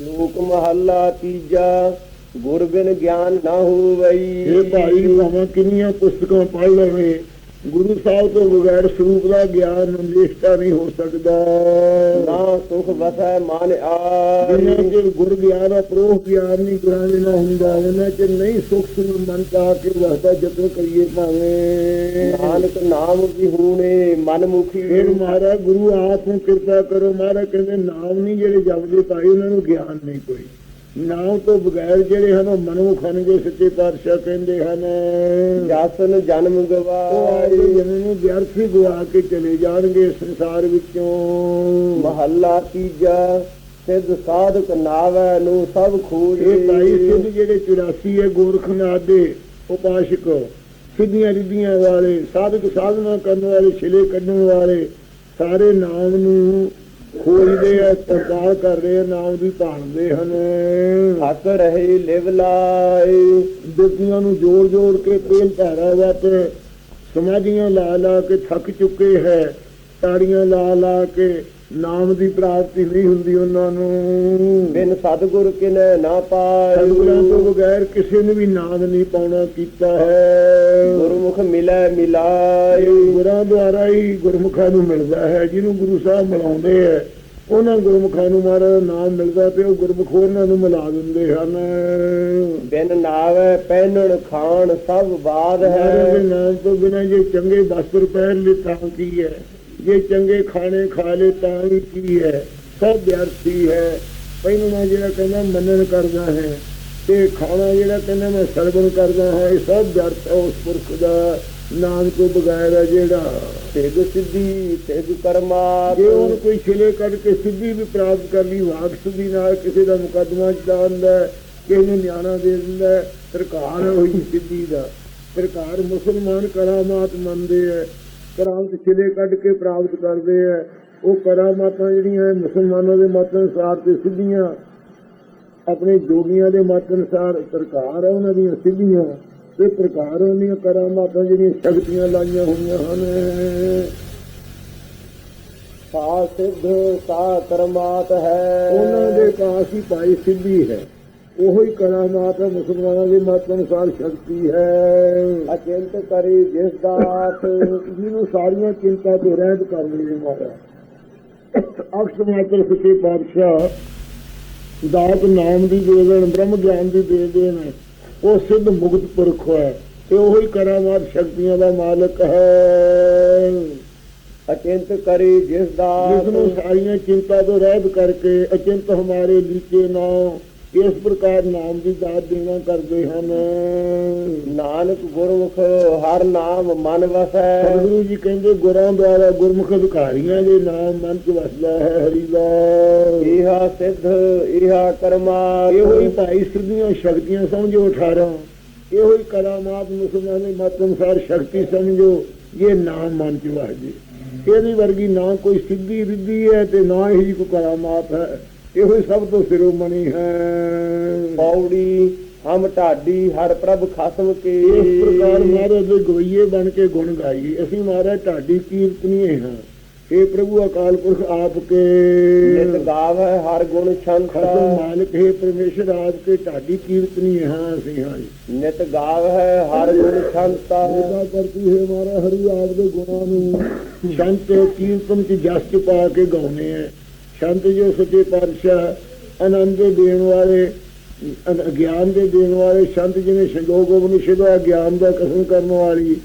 ਸ਼ਲੋਕ ਮਹੱਲਾ ਤੀਜਾ ਗੁਰ ਬਿਨ ਗਿਆਨ ਨਾ ਹੋਵਈ। ਇਹ ਭਾਈ, ਭਾਵੇਂ ਕਿੰਨੀਆਂ ਪੁਸਤਕਾਂ ਪੜ੍ਹ ਲਵੇ ਗੁਰੂ ਸਾਹਿਬ ਤੋਂ ਬਗੈਰ ਸਰੂਪ ਦਾ ਗਿਆਨ ਨਿਸ਼ਟਾ ਨਹੀਂ ਹੋ ਸਕਦਾ। ਨਾ ਸੁਖ ਵਸੈ ਮਨ ਜਿੰਨਾ ਆਈ ਚਿਰ ਗੁਰ ਗਿਆਨ ਅਪਰੋਹ ਗਿਆਨ ਨਹੀਂ ਗੁਰਾਂ ਦੇ ਨਾਲ ਹੁੰਦਾ ਉਹਨਾਂ ਚ ਨਹੀਂ ਸੁਖ ਸੁਖ ਮਨ ਕਾ ਕੇ ਵਸਦਾ ਜਤਨ ਕਰੀਏ ਭਾਵੇਂ। ਨਾਨਕ ਨਾਮ ਵਿਹੂਣੇ ਮਨ ਮੁਖੀ ਫਿਰ ਮਹਾਰਾਜ ਗੁਰੂ ਆਪ ਨੂੰ ਕਿਰਪਾ ਕਰੋ। ਮਹਾਰਾਜ ਕਹਿੰਦੇ ਨਾਮ ਨਹੀਂ ਜਿਹੜੇ ਜਪਦੇ ਭਾਈ ਉਹਨਾਂ ਨੂੰ ਗਿਆਨ ਨਹੀਂ ਕੋਈ। ਨਾਮ ਤੋਂ ਬਗੈਰ ਜਿਹੜੇ ਹਨ ਉਹ ਮਨੁੱਖ ਹਨ ਜੋ ਸੱਚੇ ਪਾਤਸ਼ਾਹ ਕਹਿੰਦੇ ਹਨ। ਜਸਨ ਜਨਮ ਗਵਾਈ ਜਨਮ ਨੂੰ ਵਿਅਰਥ ਹੀ ਗਵਾ ਕੇ ਚਲੇ ਜਾਣਗੇ ਸੰਸਾਰ ਵਿੱਚੋਂ। ਮਹੱਲਾ ਤੀਜਾ ਸਿੱਧ ਸਾਧਕ ਨਾਵੈ ਨੂੰ ਸਭ ਖੋਜ। ਇਹ ਭਾਈ ਸਿੱਧ ਜਿਹੜੇ 84 ਹੈ ਗੋਰਖਨਾਥ ਦੇ ਉਪਾਸ਼ਕ ਸਿੱਧੀਆਂ ਰਿੱਧੀਆਂ ਵਾਲੇ ਸਾਧਕ ਸਾਧਨਾ ਕਰਨ ਵਾਲੇ ਛਿਲੇ ਕੱਢਣ ਵਾਲੇ ਸਾਰੇ ਨਾਮ ਨੂੰ ਖੋਜਦੇ ਆ ਪ੍ਰਕਾਰ ਕਰ ਰਹੇ ਨਾਮ ਦੀ ਭਾਲਦੇ ਹਨ। ਥੱਕ ਰਹੇ ਲਿਵ ਲਾਏ। ਦਿੱਤੀਆਂ ਨੂੰ ਜੋੜ ਜੋੜ ਕੇ ਤੇਲ ਧਾਰਾ ਵਤ ਸਮਾਧੀਆਂ ਲਾ ਲਾ ਕੇ ਥੱਕ ਚੁੱਕੇ ਹੈ ਤਾੜੀਆਂ ਲਾ ਲਾ ਕੇ ਨਾਮ ਦੀ ਪ੍ਰਾਪਤੀ ਨਹੀਂ ਹੁੰਦੀ ਉਹਨਾਂ ਨੂੰ। ਬਿਨ ਸਤਗੁਰ ਕਿਨੈ ਨਾ ਪਾਏ। ਸਤਿਗੁਰਾਂ ਤੋਂ ਬਗੈਰ ਕਿਸੇ ਨੇ ਵੀ ਨਾਮ ਨਹੀਂ ਪਾਉਣਾ ਕੀਤਾ ਹੈ। ਗੁਰਮੁਖ ਮਿਲੈ ਮਿਲਾਏ। ਗੁਰਾਂ ਦੁਆਰਾ ਹੀ ਗੁਰਮੁਖਾਂ ਨੂੰ ਮਿਲਦਾ ਹੈ ਜਿਹਨੂੰ ਗੁਰੂ ਸਾਹਿਬ ਮਿਲਾਉਂਦੇ ਹੈ। ਉਹਨਾਂ ਗੁਰਮੁਖਾਂ ਨੂੰ ਮਾਰਾ ਨਾਮ ਮਿਲਦਾ ਤੇ ਉਹ ਗੁਰਮੁਖ ਉਹਨਾਂ ਨੂੰ ਮਿਲਾ ਦਿੰਦੇ ਹਨ। ਬਿਨ ਨਾਵੈ ਪਹਿਨਣ ਖਾਣ ਸਭ ਬਾਦ ਮਹਾਰਾਜ ਹੈ ਨਾਮ ਤੋਂ ਬਿਨਾਂ ਜੇ ਚੰਗੇ ਵਸਤਰ ਪਹਿਨ ਲਏ ਤਾਂ ਕੀ ਹੈ? ਜੇ ਚੰਗੇ ਖਾਣੇ ਖਾ ਲਏ ਤਾਂ ਵੀ ਕੀ ਹੈ? ਸਭ ਵਿਅਰਥੀ ਹੈ। ਪਹਿਲਾਂ ਜਿਹੜਾ ਕਹਿੰਦਾ ਮੰਨਣ ਕਰਦਾ ਹੈ ਤੇ ਖਾਣਾ ਜਿਹੜਾ ਕਹਿੰਦਾ ਮੈਂ ਸਰਵਣ ਕਰਦਾ ਹਾਂ ਇਹ ਸਭ ਵਿਅਰਥ ਹੈ ਉਸ ਪੁਰਖ ਦਾ। ਨਾਮ ਤੋਂ ਬਗੈਰ ਹੈ ਜਿਹੜਾ ਸਿੱਧ ਸਿੱਧੀ ਸਿੱਧ ਕਰਮਾਤ ਜੇ ਉਹਨੂੰ ਕੋਈ ਛਿਲੇ ਕੱਢ ਕੇ ਸਿੱਧੀ ਵੀ ਪ੍ਰਾਪਤ ਕਰ ਲਈ ਵਾਕ ਸਿੱਧੀ ਨਾਲ ਕਿਸੇ ਦਾ ਮੁਕੱਦਮਾ ਹੈ, ਕਿਸੇ ਨੂੰ ਨਿਆਣਾ ਦੇ ਦਿੰਦਾ ਹੈ, ਸਰਕਾਰ ਹੋਈ ਸਿੱਧੀ ਦਾ। ਸਰਕਾਰ ਮੁਸਲਮਾਨ ਕਰਾਮਾਤ ਮੰਨਦੇ ਹੈ। ਕਰਾਮਾਤ ਛਿਲੇ ਕੱਢ ਕੇ ਪ੍ਰਾਪਤ ਕਰਦੇ ਹੈ ਉਹ ਕਰਾਮਾਤਾਂ ਜਿਹੜੀਆਂ ਹੈ ਮੁਸਲਮਾਨਾਂ ਦੇ ਮਤ ਅਨੁਸਾਰ ਤੇ ਸਿੱਧੀਆਂ ਆਪਣੇ ਜੋਗੀਆਂ ਦੇ ਮਤ ਅਨੁਸਾਰ ਸਰਕਾਰ ਹੈ ਉਹਨਾਂ ਦੀਆਂ ਸਿੱਧੀਆਂ ਤੇ ਪ੍ਰਕਾਰ ਉਹਦੀਆਂ ਕਰਾਮਾਤਾਂ ਜਿਹੜੀਆਂ ਸ਼ਕਤੀਆਂ ਲਾਈਆਂ ਹੋਈਆਂ ਹਨ। ਸਾ ਸਿੱਧ ਸਾ ਕਰਮਾਤ ਹੈ। ਉਹਨਾਂ ਦੇ ਪਾਸ ਹੀ ਭਾਈ ਸਿੱਧੀ ਹੈ। ਉਹੋ ਹੀ ਕਰਾਮਾਤ ਮੁਸਲਮਾਨਾਂ ਦੇ ਮਤ ਅਨੁਸਾਰ ਸ਼ਕਤੀ ਹੈ। ਅਚਿੰਤ ਕਰੀ ਜਿਸ ਦਾਤ ਜਿਹਨੂੰ ਸਾਰੀਆਂ ਚਿੰਤਾ ਤੋਂ ਰਹਿਤ ਕਰ ਲਈ ਮਾਰਾ ਅਕਸ ਮਾਤਰ ਸੱਚੇ ਪਾਤਸ਼ਾਹ ਦਾਤ ਨਾਮ ਦੀ ਦੇ ਦੇਣ, ਬ੍ਰਹਮ ਗਿਆਨ ਦੀ ਦੇ ਉਹ ਸਿੱਧ ਮੁਕਤ ਪੁਰਖ ਹੈ ਤੇ ਉਹੀ ਕਰਾਮਾਤ ਸ਼ਕਤੀਆਂ ਦਾ ਮਾਲਕ ਹੈ। ਅਚਿੰਤ ਕਰੇ ਜਿਸ ਦਾਤ ਜਿਸ ਨੂੰ ਸਾਰੀਆਂ ਚਿੰਤਾ ਤੋਂ ਰਹਿਤ ਕਰਕੇ ਅਚਿੰਤ ਹਮਾਰੇ ਲੀਚੇ ਨਾਮ ਇਸ ਪ੍ਰਕਾਰ ਨਾਮ ਦੀ ਦਾਤ ਦੇਣਾ ਕਰਦੇ ਹਨ। ਨਾਨਕ ਗੁਰਮੁਖ ਹਰ ਨਾਮ ਮਨ ਵਸੈ। ਸਤਿਗੁਰੂ ਜੀ ਕਹਿੰਦੇ ਗੁਰਾਂ ਦੁਆਰਾ ਗੁਰਮੁਖ ਅਧਿਕਾਰੀਆਂ ਦੇ ਨਾਮ ਮਨ ਚ ਵਸਦਾ ਹੈ ਹਰੀ ਦਾ। ਇਹਾ ਸਿੱਧ ਇਹਾ ਕਰਮਾਤ ਇਹੋ ਹੀ ਭਾਈ ਸਿੱਧੀਆਂ ਸ਼ਕਤੀਆਂ ਸਮਝੋ 18 ਇਹੋ ਹੀ ਕਰਾਮਾਤ ਮੁਸਲਮਾਨ ਦੇ ਮਤ ਅਨੁਸਾਰ ਸ਼ਕਤੀ ਸਮਝੋ ਇਹ ਨਾਮ ਮਨ ਚ ਵਸਦੇ। ਇਹਦੀ ਵਰਗੀ ਨਾ ਕੋਈ ਸਿੱਧੀ ਰਿੱਧੀ ਹੈ ਤੇ ਨਾ ਹੀ ਕੋਈ ਕਰਾਮਾਤ ਹੈ। ਇਹੋ ਹੀ ਸਭ ਤੋਂ ਸਿਰੋਮਣੀ ਹੈ। ਪੌੜੀ ਹਮ ਢਾਡੀ ਹਰ ਪ੍ਰਭ ਖਸਮ ਕੇ। ਇਸ ਪ੍ਰਕਾਰ ਮਹਾਰਾਜ ਦੇ ਗਵਈਏ ਬਣ ਕੇ ਗੁਣ ਗਾਈਏ ਅਸੀਂ ਮਹਾਰਾਜ ਢਾਡੀ ਕੀਰਤਨੀਏ ਹਾਂ। ਕੇ ਨਿਤ ਗਾਵੈ ਹਰ ਗੁਣ ਖਸਮ ਛੰਤਾ ਮਾਲਕ ਹੈ ਪਰਮੇਸ਼ਰ ਆਪ ਕੇ ਢਾਡੀ ਕੀਰਤਨੀਏ ਹਾਂ ਅਸੀਂ ਹਾਂ ਜੀ ਨਿਤ ਗਾਵੈ ਹਰ ਗੁਣ ਛੰਤਾ। ਉਹਦਾ ਕਰਤੀ ਹੈ ਮਾਰਾ ਹਰੀ ਆਪ ਦੇ ਗੁਣਾਂ ਨੂੰ। ਸ਼ੰਤ ਕੀਰਤਨ ਚ ਜਸ ਚ ਪਾ ਕੇ ਗਾਉਨੇ ਆ। ਸ਼ੰਤ ਜੋ ਸੱਚੇ ਪਾਤਸ਼ਾਹ ਆਨੰਦ ਦੇ ਦੇਣ ਵਾਲੇ ਗਿਆਨ ਦੇ ਦੇਣ ਵਾਲੇ ਸ਼ੰਤ ਜਿਵੇਂ ਸੰਜੋਗ ਉਪਨਿਸ਼ਦ ਦਾ ਗਿਆਨ ਦਾ ਕਸਮ ਕਰਨ ਵਾਲੀ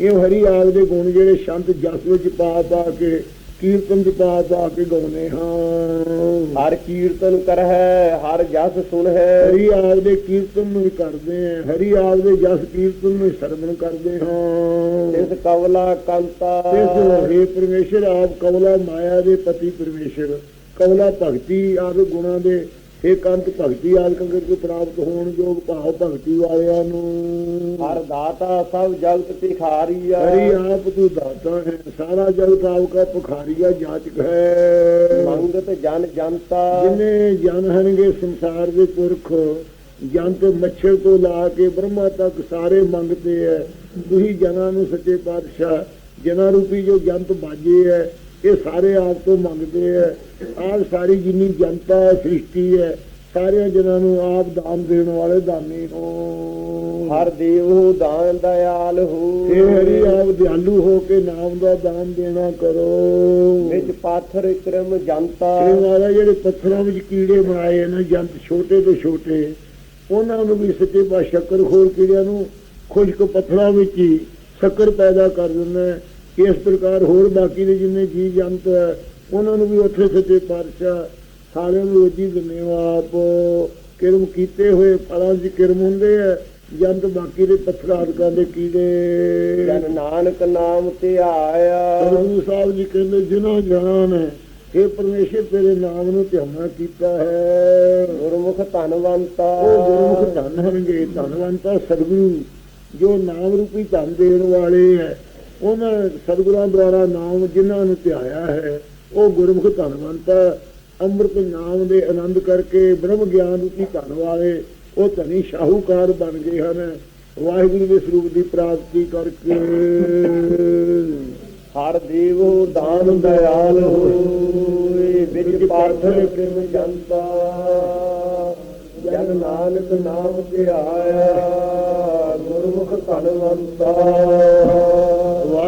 ਇਹ ਹਰੀ ਆਪ ਦੇ ਗੁਣ ਜਿਹੜੇ ਸ਼ੰਤ ਜਸ ਵਿੱਚ ਪਾ ਪਾ ਕੇ ਕੀਰਤਨ ਚ ਪਾ ਪਾ ਕੇ ਗਾਉਨੇ ਹਾਂ। ਹਰ ਕੀਰਤਨ ਕਰਹਿ ਹਰ ਜਸ ਸੁਣਹਿ ਹਰੀ ਆਪ ਦੇ ਕੀਰਤਨ ਨੂੰ ਹੀ ਕਰਦੇ ਆ ਹਰੀ ਆਪ ਦੇ ਜਸ ਕੀਰਤਨ ਨੂੰ ਹੀ ਸਰਵਣ ਕਰਦੇ ਹਾਂ। ਇਸ ਕਵਲਾ ਕੰਤਾ ਇਸ ਹੈ ਪਰਮੇਸ਼ਰ ਆਪ ਕਵਲਾ ਮਾਇਆ ਦੇ ਪਤੀ ਪਰਮੇਸ਼ਰ। ਕਵਲਾ ਭਗਤੀ ਆਦਿ ਗੁਣਾਂ ਦੇ ਏਕਾਂਤ ਭਗਤੀ ਆਦਿ ਕਰਕੇ ਪ੍ਰਾਪਤ ਹੋਣ ਯੋਗ ਭਾਵ ਭਗਤੀ ਵਾਲਿਆਂ ਨੂੰ। ਹਰ ਦਾਤਾ ਸਭ ਜਗਤ ਭਿਖਾਰੀਆ ਹਰੀ ਆਪ ਤੂੰ ਦਾਤਾ ਹੈ ਸਾਰਾ ਜਗਤ ਆਪ ਕਾ ਭੁਖਾਰੀਆ ਜਾਚਕ ਹੈ। ਮੰਗਤ ਜਨ ਜਨਤਾ। ਜਿਨੇ ਜਨ ਹਨਗੇ ਸੰਸਾਰ ਦੇ ਪੁਰਖ ਜੰਤ ਮੱਛਰ ਤੋਂ ਲਾ ਕੇ ਬ੍ਰਹਮਾ ਤੱਕ ਸਾਰੇ ਮੰਗਦੇ ਐ। ਤੁਸੀਂ ਜਨਾਂ ਨੂੰ ਸੱਚੇ ਪਾਤਸ਼ਾਹ ਜਨਾਂ ਰੂਪੀ ਜੋ ਜੰਤ ਬਾਜੇ ਐ ਇਹ ਸਾਰੇ ਆਪ ਤੋਂ ਮੰਗਦੇ ਐ ਆਹ ਸਾਰੀ ਜਿੰਨੀ ਜਨਤਾ ਹੈ ਸ੍ਰਿਸ਼ਟੀ ਹੈ ਸਾਰਿਆਂ ਜਨਾਂ ਨੂੰ ਆਪ ਦਾਨ ਦੇਣ ਵਾਲੇ ਦਾਨੀ ਹੋ। ਹਰ ਦੇਵੋ ਦਾਨ ਦਇਆਲ ਹੋ। ਹੇ ਹਰੀ ਆਪ ਦਿਆਲੂ ਹੋ ਕੇ ਨਾਮ ਦਾ ਦਾਨ ਦੇਣਾ ਕਰੋ। ਵਿੱਚ ਪਾਥਰ ਕਰਮ ਜਨਤਾ। ਇਹ ਮਹਾਰਾਜ ਜਿਹੜੇ ਪੱਥਰਾਂ ਵਿੱਚ ਕੀੜੇ ਬਣਾਏ ਨੇ ਜੰਤ ਛੋਟੇ ਤੋਂ ਛੋਟੇ ਉਹਨਾਂ ਨੂੰ ਵੀ ਸੱਚੇ ਪਾਤਸ਼ਾਹ ਸ਼ੱਕਰ ਖੋਰ ਕੀੜਿਆਂ ਨੂੰ ਖੁਸ਼ਕ ਪੱਥਰਾਂ ਵਿੱਚ ਹੀ ਸ਼ੱਕਰ ਪੈਦਾ ਕਰ ਦਿੰਦਾ। ਇਸ ਪ੍ਰਕਾਰ ਹੋਰ ਬਾਕੀ ਦੇ ਜਿੰਨੇ ਜੀ ਜੰਤ ਹੈ ਉਹਨਾਂ ਨੂੰ ਵੀ ਉੱਥੇ ਸੱਚੇ ਪਾਤਸ਼ਾਹ ਸਾਰਿਆਂ ਨੂੰ ਹੋ ਆਪ ਕਿਰਮ ਕੀਤੇ ਹੋਏ ਫਲਾਂ ਦੀ ਕਿਰਮ ਹੁੰਦੇ ਹੈ ਜੰਤ ਬਾਕੀ ਦੇ ਪੱਥਰਾਂ ਆਦਿਕਾਂ ਦੇ? ਕੀੜੇ ਜਨ ਨਾਨਕ ਨਾਮ ਤੇ ਆਇਆ। ਗੁਰੂ ਸਾਹਿਬ ਜੀ ਕਹਿੰਦੇ ਜਿਨ੍ਹਾਂ ਜਨਾਂ ਨੇ ਇਹ ਪਰਮੇਸ਼ਰ ਤੇਰੇ ਨਾਮ ਨੂੰ ਧਿਆਨਾ ਕੀਤਾ ਹੈ। ਗੁਰਮੁਖ ਧਨਵੰਤਾ। ਉਹ ਗੁਰਮੁਖ ਧਨ ਹੋਣਗੇ ਧਨਵੰਤਾ ਸਤਿਗੁਰੂ ਜੋ ਨਾਮ ਰੂਪੀ ਧਨ ਦੇਣ ਵਾਲੇ ਹੈ। ਉਹਨਾਂ ਸਤਿਗੁਰਾਂ ਦੁਆਰਾ ਨਾਮ ਜਿਨ੍ਹਾਂ ਨੂੰ ਧਿਆਇਆ ਹੈ ਉਹ ਗੁਰਮੁਖ ਧਨਵੰਤਾ ਅੰਮ੍ਰਿਤ ਨਾਮ ਦੇ ਆਨੰਦ ਕਰਕੇ ਬ੍ਰਹਮ ਗਿਆਨ ਰੂਪੀ ਧਨ ਵਾਲੇ ਉਹ ਧਨੀ ਸ਼ਾਹੂਕਾਰ ਬਣ ਗਏ ਹਨ। ਵਾਹਿਗੁਰੂ ਦੇ ਸਰੂਪ ਦੀ ਪ੍ਰਾਪਤੀ ਕਰਕੇ। ਹਰ ਦੇਵੋ ਦਾਨ ਦਇਆਲ ਹੋਏ ਵਿੱਚ ਪਾਥਰ ਕਰਮ ਜਨਤਾ। ਜਨ ਨਾਨਕ ਨਾਮ ਤੇ ਆਇਆ ਗੁਰਮੁਖ ਧਨਵੰਤਾ।